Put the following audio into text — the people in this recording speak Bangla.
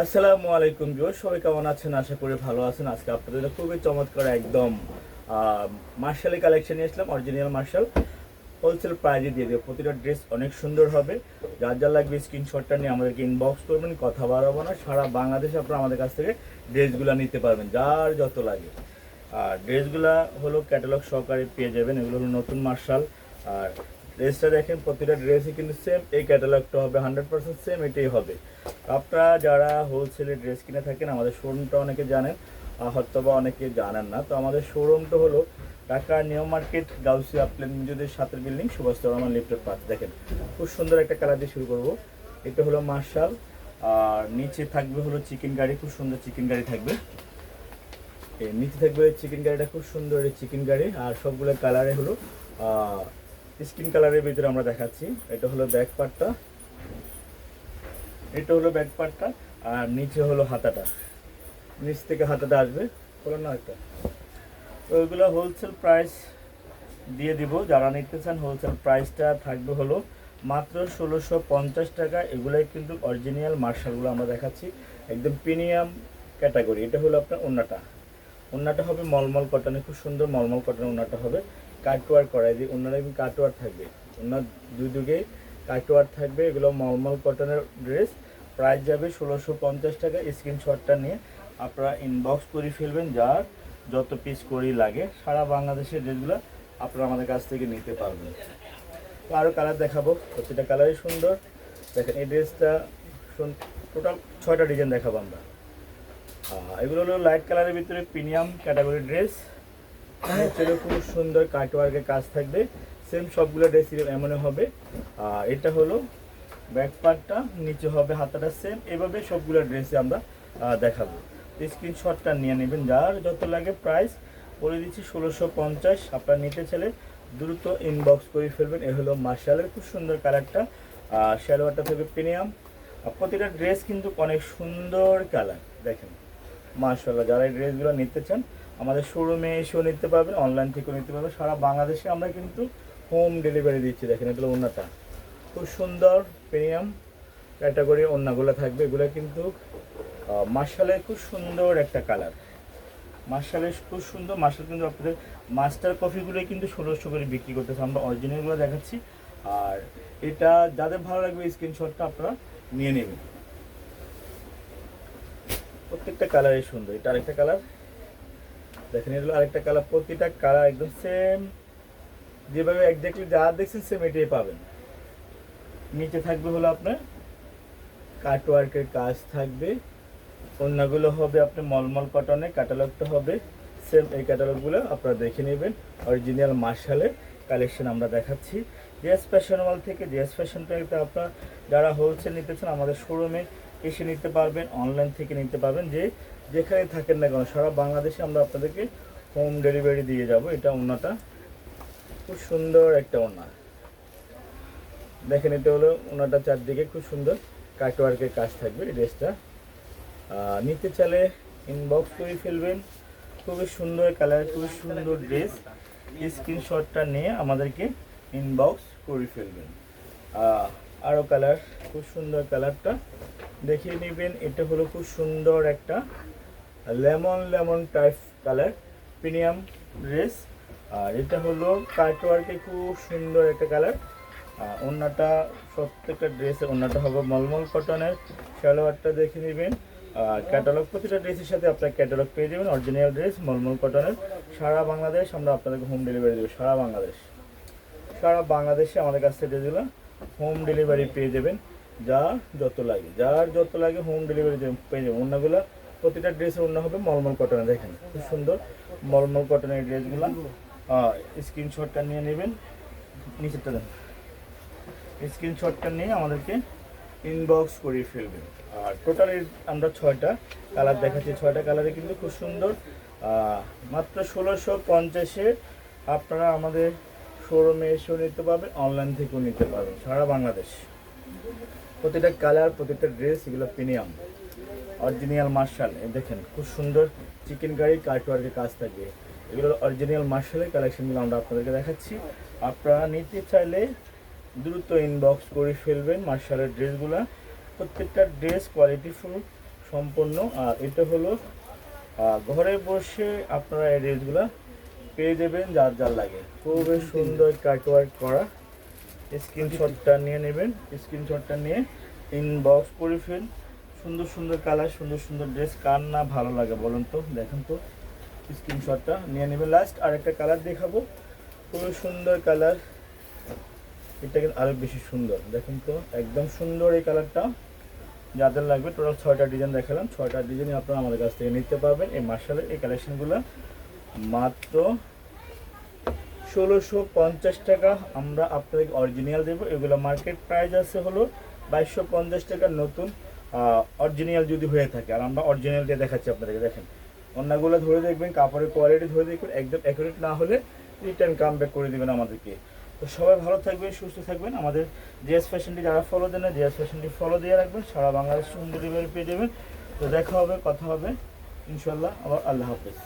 আসসালামু আলাইকুম জোর সবাই কেমন আছেন? আশা করি ভালো আছেন। আজকে আপনাদের খুবই চমৎকার একদম মার্শালি কালেকশন নিয়ে আসলাম অরিজিনাল মার্শাল হোলসেল প্রাইজে দিয়ে দেবো। প্রতিটা ড্রেস অনেক সুন্দর হবে। যার যা লাগবে স্ক্রিনশটটা নিয়ে আমাদেরকে ইনবক্স করবেন, কথা বাড়াবো না। সারা বাংলাদেশে আপনারা আমাদের কাছ থেকে ড্রেসগুলো নিতে পারবেন, যার যত লাগে। আর ড্রেসগুলা হলো ক্যাটালগ সহকারে পেয়ে যাবেন। এগুলো হলো নতুন মার্শাল আর ড্রেসটা দেখেন, প্রতিটা ড্রেসই কিন্তু সেম এই ক্যাটালগটা হবে হান্ড্রেড পার্সেন্ট সেম এটাই হবে। আপনারা যারা হোলসেলে ড্রেস কিনে থাকেন, আমাদের শোরুমটা অনেকে জানেন হয়তো বা অনেকে জানেন না। তো আমাদের শোরুমটা হলো ঢাকা নিউ মার্কেট, গাউসিয়া প্লেন যদি সাতের বিল্ডিং, সুভাষ রহমান লিফটের পাশ। দেখেন, খুব সুন্দর একটা কালার দিয়ে শুরু করব। এটা হলো মার্শাল, আর নিচে থাকবে হলো চিকেন গাড়ি খুব সুন্দর চিকেন গাড়ি থাকবে। নিচে থাকবে চিকেন গাড়িটা খুব সুন্দর চিকেন গাড়ি আর সবগুলো কালারে হলো স্কিন কালারের ভিতরে আমরা দেখাচ্ছি। এটা হলো ব্যাক পার্টটা। এটা হলো ব্যাক পার্টটা আর নিচে হলো হাতাটা। নিচ থেকে হাতাটা আসবে হলো না একটা। তো ওইগুলো হোলসেল প্রাইস দিয়ে দিব। যারা নিতে চান হোলসেল প্রাইসটা থাকবে হলো মাত্র ষোলোশো পঞ্চাশ টাকা। এগুলাই কিন্তু অরিজিনাল মার্শালগুলো আমরা দেখাচ্ছি। একদম প্রিমিয়াম ক্যাটাগরি এটা হলো আপনার ওন্নাটা। ওন্নাটা হবে মলমল কটনে খুব সুন্দর মলমল কটনের ওন্নাটা হবে। কাটওয়ার করাই দিয়ে ওনারা কিন্তু কাটওয়ার থাকবে। ওনার দুই দুগে কাটওয়ার থাকবে, এগুলো মলমল কটনের ড্রেস। প্রাইস যাবে ষোলোশো পঞ্চাশ টাকা, স্ক্রিনশটটা নিয়ে আপনারা ইনবক্স করে ফেলবেন, যার যত পিস করি লাগে। সারা বাংলাদেশের ড্রেসগুলো আপনারা আমাদের কাছ থেকে নিতে পারবেন। তো আরও কালার দেখাবো, প্রতিটা কালারই সুন্দর। দেখেন এই ড্রেসটা টোটাল ছয়টা ডিজাইন দেখাবো আমরা। এগুলো হলো লাইট কালারের ভিতরে প্রিমিয়াম ক্যাটাগরি ড্রেস নিচেরও খুব সুন্দর কাটওয়ার্কের কাজ থাকবে। সেম সবগুলো ড্রেস এমনই হবে। আর এটা হলো ব্যাক পার্টটা নিচে হবে হাতাটা সেম এভাবে সবগুলো ড্রেসে আমরা দেখাবো। স্ক্রিনশটটা নিয়ে নেবেন। যার যত লাগে প্রাইস বলে দিচ্ছি ষোলোশো পঞ্চাশ। আপনার নিতে চাইলে দ্রুত ইনবক্স করে ফেলবেন। এ হলো মার্শালের খুব সুন্দর কালারটা আর শ্যালোয়ারটা থেকে প্রিমিয়াম প্রতিটা ড্রেস কিন্তু অনেক সুন্দর কালার দেখেন। মার্শাল্লাহ যারা এই ড্রেসগুলো নিতে চান, আমাদের শোরুমে এসেও নিতে পারবেন অনলাইন থেকেও নিতে পারবেন। সারা বাংলাদেশে আমরা কিন্তু হোম ডেলিভারি দিচ্ছি, দেখেন এগুলো ওনাটা খুব সুন্দর প্রিমিয়াম ক্যাটাগরি ওনাগুলো থাকবে। এগুলো কিন্তু মার্শালের খুব সুন্দর একটা কালার মার্শালের খুব সুন্দর মার্শাল কিন্তু আপনাদের মাস্টার কফিগুলোই কিন্তু ষোলোশো করে বিক্রি করতেছে। আমরা অরিজিনালগুলো দেখাচ্ছি। আর এটা যাদের ভালো লাগবে স্ক্রিনশটটা আপনারা নিয়ে নেবেন। প্রত্যেকটা কালারই সুন্দর। এটা আরেকটা কালার দেখেন এগুলো আরেকটা কালার প্রতিটা কালার একদম সেম যেভাবে একজাক্টলি যা দেখছেন সেম এটাই পাবেন। নিচে থাকবে হলো আপনার কাটওয়ার্কের কাজ থাকবে। অন্যগুলো হবে আপনার মলমল কটনে ক্যাটালগটা হবে। সেম এই ক্যাটালগুলো আপনারা দেখে নেবেন। অরিজিনাল মার্শালের কালেকশন আমরা দেখাচ্ছি। জিএস ফ্যাশন ওয়াল থেকে জিএস ফ্যাশনটাতে আপনারা যারা হোলসেল নিতে চান, আমাদের শোরুমে এসে নিতে পারবেন অনলাইন থেকে নিতে পারবেন। যে যেখানে থাকেন না কেন, সারা বাংলাদেশে আমরা আপনাদেরকে হোম ডেলিভারি দিয়ে যাব। এটা ওনাটা খুব সুন্দর একটা ওনা দেখেন এটা হলো ওনাটা চারদিকে খুব সুন্দর কাটওয়ার্কের কাজ থাকবে এই ড্রেসটা। নিতে চাইলে ইনবক্স করে ফেলবেন। খুবই সুন্দর কালার খুবই সুন্দর ড্রেস স্ক্রিনশটটা নিয়ে আমাদেরকে ইনবক্স করে ফেলবেন। আরও কালার খুব সুন্দর কালারটা দেখিয়ে নেবেন এটা হলো খুব সুন্দর একটা lemon lemon type colour premium dress আর এটা হলো কাটওয়ার্কে খুব সুন্দর একটা কালার ওনাটা প্রত্যেকটা ড্রেসের ওনাটা হবে মলমল কটনের সালোয়ারটা দেখে নেবেন। আর ক্যাটালগ প্রতিটা ড্রেসের সাথে আপনার ক্যাটালগ পেয়ে যাবেন। অরিজিনাল ড্রেস মলমল কটনের সারা বাংলাদেশ আমরা আপনাদেরকে হোম ডেলিভারি দেবো, সারা বাংলাদেশ। সারা বাংলাদেশে আমাদের কাছ থেকে ড্রেসগুলো হোম ডেলিভারি পেয়ে যাবেন যার যত লাগে। যার যত লাগে হোম ডেলিভারি পেয়ে যাবেন। অন্যগুলো প্রতিটা ড্রেসের অন্য হবে মলমল কটনে দেখেন, খুব সুন্দর মলমল কটনের ড্রেসগুলো স্ক্রিনশটটা নিয়ে নেবেন, নিচেরটা দেন। স্ক্রিনশটটা নিয়ে আমাদেরকে ইনবক্স করিয়ে ফেলবেন। আর টোটালি আমরা ছয়টা কালার দেখাচ্ছি। ছয়টা কালারে কিন্তু খুব সুন্দর মাত্র ষোলোশো পঞ্চাশে আপনারা আমাদের শোরুমে এসেও নিতে পারবেন অনলাইন থেকেও নিতে পারবেন সারা বাংলাদেশ। প্রতিটা কালার, প্রতিটা ড্রেস এগুলো প্রিমিয়াম। অরিজিনাল মার্শাল দেখেন, খুব সুন্দর চিকেন কারি কাটওয়ার্কের কাজ থাকে। এগুলো অরিজিনাল মার্শালের কালেকশনগুলো আমরা আপনাদেরকে দেখাচ্ছি। আপনারা নিতে চাইলে দ্রুত ইনবক্স করে ফেলবেন মার্শালের ড্রেসগুলো। প্রত্যেকটা ড্রেস কোয়ালিটি কোয়ালিটিফুল সম্পন্ন আর এটা হলো ঘরে বসে আপনারা এই ড্রেসগুলো পেয়ে যাবেন যার যার লাগে। খুবই সুন্দর কাটওয়ার্ক করা। স্ক্রিনশটটা নিয়ে নেবেন। স্ক্রিনশটটা নিয়ে ইনবক্স করে ফেল। সুন্দর সুন্দর কালার সুন্দর সুন্দর ড্রেস কার না ভালো লাগে বলুন তো? দেখেন তো। স্ক্রিনশটটা নিয়ে নেবেন। লাস্ট আর একটা কালার দেখাবো। খুবই সুন্দর কালার এটা কিন্তু আরও বেশি সুন্দর। দেখেন তো, একদম সুন্দর এই কালারটা যাদের লাগবে টোটাল ছয়টা ডিজাইন দেখালাম। ছয়টা ডিজাইন আপনারা আমাদের কাছ থেকে নিতে পারবেন। এই মার্শালের এই কালেকশনগুলো মাত্র ষোলোশো পঞ্চাশ টাকা। আমরা আপনাদেরকে অরিজিনাল দেবো। এগুলো মার্কেট প্রাইস আছে হলো বাইশশো পঞ্চাশ টাকা নতুন অরিজিনাল যদি হয়ে থাকে। আর আমরা অরিজিনাল দিয়ে দেখাচ্ছি আপনাদেরকে, দেখেন। অন্যগুলো ধরে দেখবেন, কাপড়ের কোয়ালিটি ধরে দেখবেন একদম অ্যাকুরেট না হলে রিটার্ন কাম ব্যাক করে দেবেন আমাদেরকে। তো সবাই ভালো থাকবেন, সুস্থ থাকবেন। আমাদের জিএস ফ্যাশনটি যারা ফলো দেন না জিএস ফ্যাশনটি ফলো দিয়ে রাখবেন। সারা বাংলাদেশ সুন্দর ডেলিভারি পেয়ে যাবেন। তো দেখা হবে, কথা হবে। ইনশাল্লাহ আবার আল্লাহ হাফেজ।